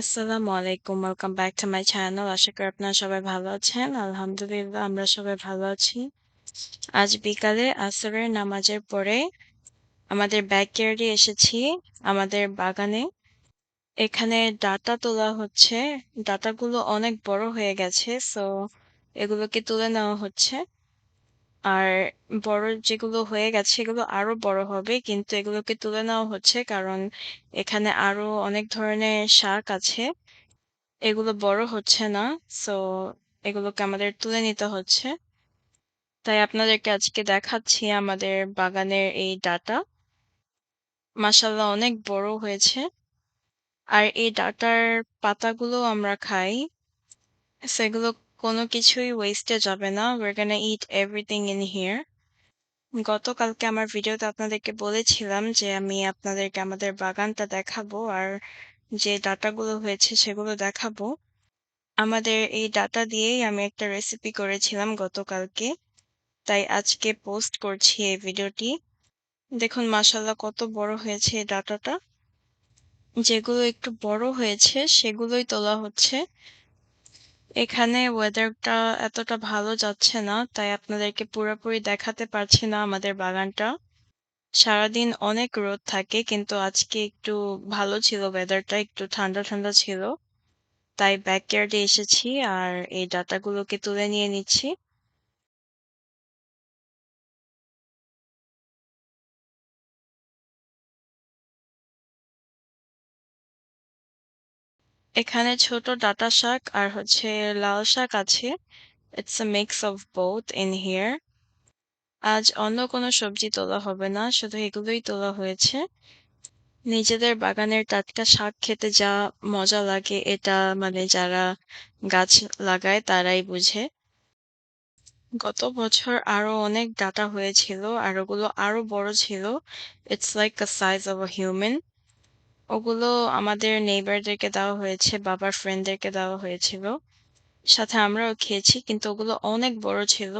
আসসালামু আলাইকুম। Welcome back to my channel. আশা করি আপনারা সবাই ভালো আছেন। আলহামদুলিল্লাহ আমরা সবাই ভালো আছি। আজ বিকালে আসরের নামাজের পরে আমাদের ব্যাকইয়ার্ডে এসেছি আমাদের বাগানে। এখানে ডাটা তোলা হচ্ছে। ডাটাগুলো অনেক বড় হয়ে গেছে। সো এগুলোকে তুলে নেওয়া হচ্ছে। আর বড় যেগুলো হয়ে গেছে এগুলো আরও বড় হবে, কিন্তু এগুলোকে তুলে নেওয়া হচ্ছে কারণ এখানে আরও অনেক ধরনের শাক আছে। এগুলো বড় হচ্ছে না সো এগুলোকে আমাদের তুলে নিতে হচ্ছে। তাই আপনাদেরকে আজকে দেখাচ্ছি আমাদের বাগানের এই ডাটা। মাসাল্লাহ অনেক বড় হয়েছে। আর এই ডাটার পাতাগুলো আমরা খাই, সেগুলো কোনো কিছুই ওয়েস্টে যাবে না। We're gonna eat everything in here. গতকালকে আমার ভিডিওতে আপনাদেরকে বলেছিলাম যে আমি আপনাদেরকে আমাদের বাগানটা দেখাবো আর যে ডাটাগুলো হয়েছে সেগুলো দেখাবো। আমাদের এই ডাটা দিয়েই আমি একটা রেসিপি করেছিলাম গতকালকে। তাই আজকে পোস্ট করছি এই ভিডিওটি। দেখুন মাসাল্লাহ কত বড় হয়েছে এই ডাটাটা। যেগুলো একটু বড় হয়েছে সেগুলোই তোলা হচ্ছে। এখানে ওয়েদারটা এতটা ভালো যাচ্ছে না, তাই আপনাদেরকে পুরোপুরি দেখাতে পারছি না আমাদের বাগানটা। সারাদিন অনেক রোদ থাকে, কিন্তু আজকে একটু ভালো ছিল ওয়েদারটা একটু ঠান্ডা ঠান্ডা ছিল। তাই ব্যাকইয়ার্ডে এসেছি আর এই ডাটাগুলোকে তুলে নিয়ে নিচ্ছি। এখানে ছোট ডাটা শাক আর হচ্ছে লাল শাক আছে। It's a mix of both in here আজ অন্য কোনো সবজি তোলা হবে না, শুধু এগুলোই তোলা হয়েছে। নিজেদের বাগানের টাটকা শাক খেতে যা মজা লাগে, এটা মানে যারা গাছ লাগায় তারাই বুঝে। গত বছর আরও অনেক ডাটা হয়েছিল আর ওগুলো আরও বড় ছিল। It's like a size of a human ওগুলো আমাদের নেইবারদেরকে দেওয়া হয়েছে, বাবার ফ্রেন্ডদেরকে দেওয়া হয়েছিল। সাথে আমরাও খেয়েছি, কিন্তু ওগুলো অনেক বড় ছিল।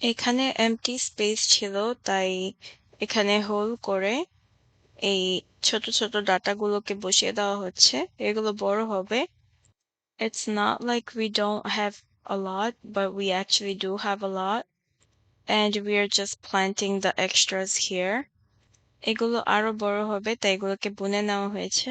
এখানে এমটি স্পেস ছিল, তাই এখানে হোল করে এই ছোট ছোট ডাটাগুলোকে বসিয়ে দেওয়া হচ্ছে। এগুলো বড় হবে। It's not like we don't have a lot but we actually do have a lot and we are just planting the extras here এগুলো আরো বড় হবে তাই এগুলোকে বুনে নেওয়া হয়েছে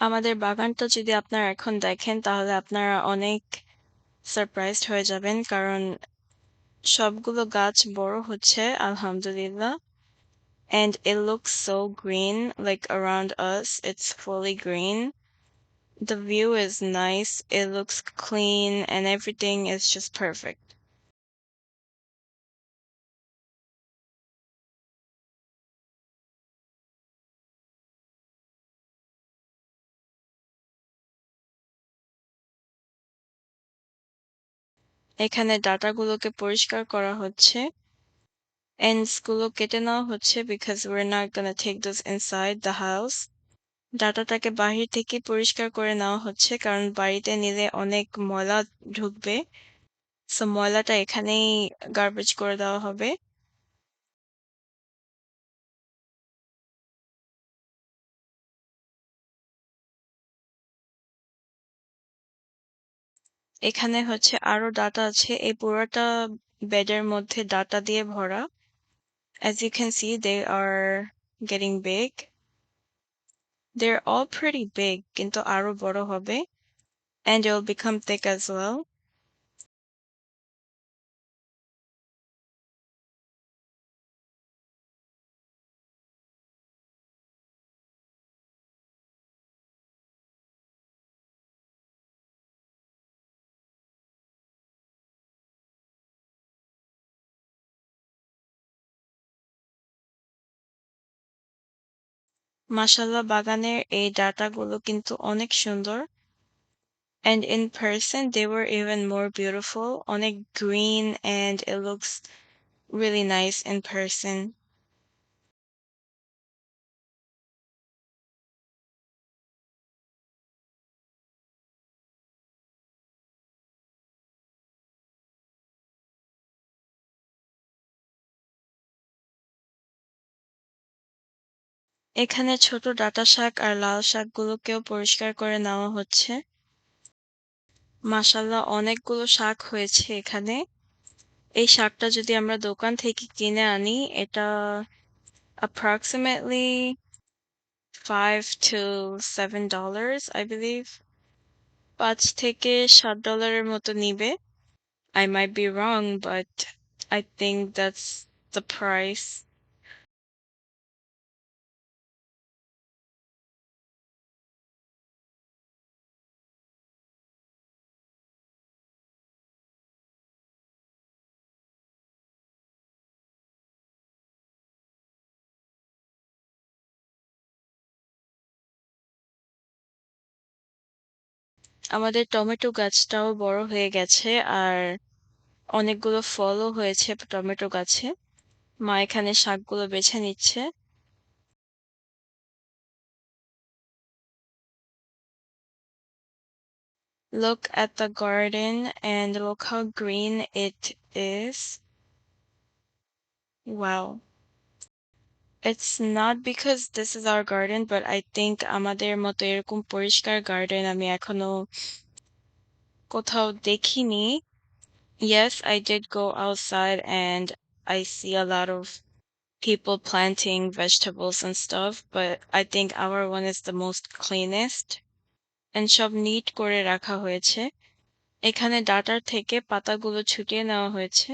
আমাদের বাগানটা যদি আপনারা এখন দেখেন তাহলে আপনারা অনেক সারপ্রাইজড হয়ে যাবেন কারণ সবগুলো গাছ বড় হচ্ছে আলহামদুলিল্লাহ and it looks so green like around us it's fully green the view is nice it looks clean and everything is just perfect এখানে ডাটাগুলোকে পরিষ্কার করা হচ্ছে। Ends গুলো কেটে নেওয়া হচ্ছে because we're not gonna take those inside the house. ডাটাটাকে বাহির থেকে পরিষ্কার করে নেওয়া হচ্ছে কারণ বাড়িতে নিলে অনেক ময়লা ঢুকবে। সো ময়লাটা এখানেই গার্বেজ করে দেওয়া হবে। এখানে হচ্ছে আরও ডাটা আছে এই পুরোটা বেডের মধ্যে ডাটা দিয়ে ভরা as you can see they are getting big they're all pretty big কিন্তু আরও বড় হবে and it will become thick as well মাশাল্লাহ বাগানের এই ডাটাগুলো কিন্তু অনেক সুন্দর And in person, they were even more beautiful. অনেক green and it looks really nice in person. এখানে ছোট ডাঁটা শাক আর লাল শাকগুলোকেও পরিষ্কার করে নেওয়া হচ্ছে। মাশাআল্লাহ, অনেকগুলো শাক হয়েছে এখানে। এই শাকটা যদি আমরা দোকান থেকে কিনে আনি, এটা approximately five to seven dollars, I believe. পাঁচ থেকে সাত ডলারের মতো নিবে। I might be wrong, but I think that's the price. আমাদের টমেটো গাছটাও বড় হয়ে গেছে আর অনেকগুলো ফলও হয়েছে টমেটো গাছে। মা এখানে শাকগুলো বেছে নিচ্ছে। Look at the garden and look how green it is. Wow. It's not because this is our garden but I think আমাদের মতো এরকম পরিষ্কার গার্ডেন আমি এখনো কোথাও দেখিনি। Yes, I did go outside and I see a lot of people planting vegetables and stuff but I think our one is the most cleanest. and সব NEET করে রাখা হয়েছে। এখানে ডাঁটার থেকে পাতাগুলো ছুটিয়ে নেওয়া হয়েছে।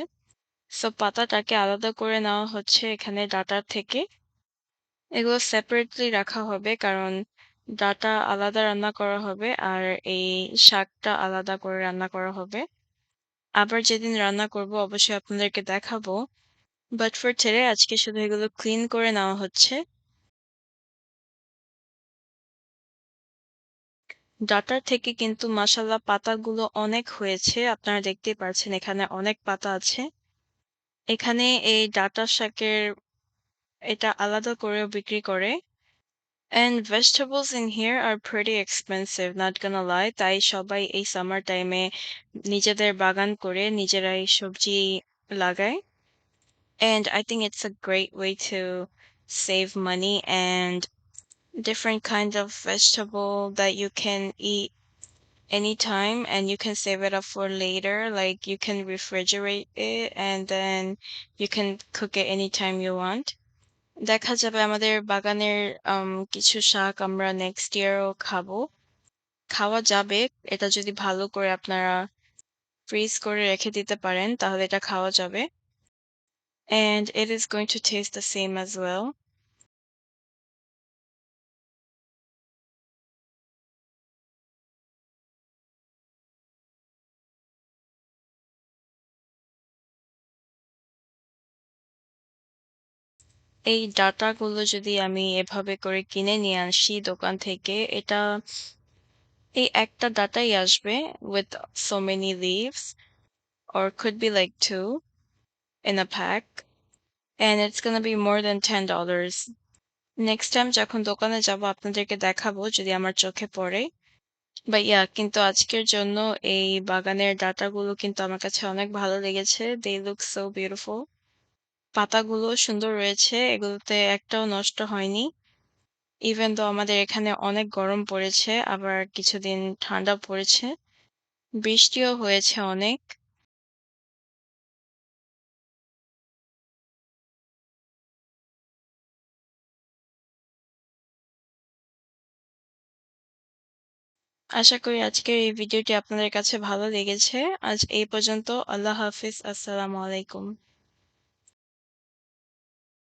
সো পাতাটাকে আলাদা করে নেওয়া হচ্ছে এখানে ডাঁটার থেকে। এগুলো সেপারেটলি রাখা হবে কারণ ডাটা আলাদা রান্না করা হবে আর এই শাকটা আলাদা করে রান্না করা হবে। আবার যেদিন রান্না করব অবশ্যই আপনাদেরকে দেখাবো। বাট ফর ছেড়ে আজকে শুধু এগুলো ক্লিন করে নেওয়া হচ্ছে। ডাটার থেকে কিন্তু মাশাআল্লাহ পাতাগুলো অনেক হয়েছে। আপনারা দেখতেই পারছেন এখানে অনেক পাতা আছে। এখানে এই ডাটা শাকের এটা আলাদা করেও বিক্রি করে। And vegetables in here are pretty expensive, not gonna lie. তাই সবাই এই সামার টাইমে নিজেদের বাগান করে নিজেরাই সবজি লাগায়। And I think it's a great way to save money and different kind of vegetable that you can eat anytime and you can save it up for later. Like you can refrigerate it and then you can cook it anytime you want. দেখা যাবে আমাদের বাগানের um, কিছু শাক আমরা next ইয়ারও খাবো। খাওয়া যাবে এটা যদি ভালো করে আপনারা ফ্রিজ করে রেখে দিতে পারেন তাহলে এটা খাওয়া যাবে। And it is going to taste the same as well. এই ডাটাগুলো যদি আমি এভাবে করে কিনে নিয়ে আসি দোকান থেকে, এটা এই একটা ডাটাই আসবে with so many leaves, or could be like two in a pack, and it's gonna be more than ten dollars. Next time যখন দোকানে যাব, আপনাদেরকে দেখাবো যদি আমার চোখে পড়ে। বা ইয়া কিন্তু আজকের জন্য এই বাগানের ডাটাগুলো কিন্তু আমার কাছে অনেক ভালো লেগেছে। দে লুক সো বিউটিফুল পাতাগুলো সুন্দর রয়েছে, এগুলোতে একটাও নষ্ট হয়নি। ইভেন তো আমাদের এখানে অনেক গরম পড়েছে, আবার কিছুদিন ঠান্ডা পড়েছে, বৃষ্টিও হয়েছে অনেক। আশা করি আজকের এই ভিডিওটি আপনাদের কাছে ভালো লেগেছে। আজ এই পর্যন্ত, আল্লাহ হাফিজ, আসসালামু আলাইকুম।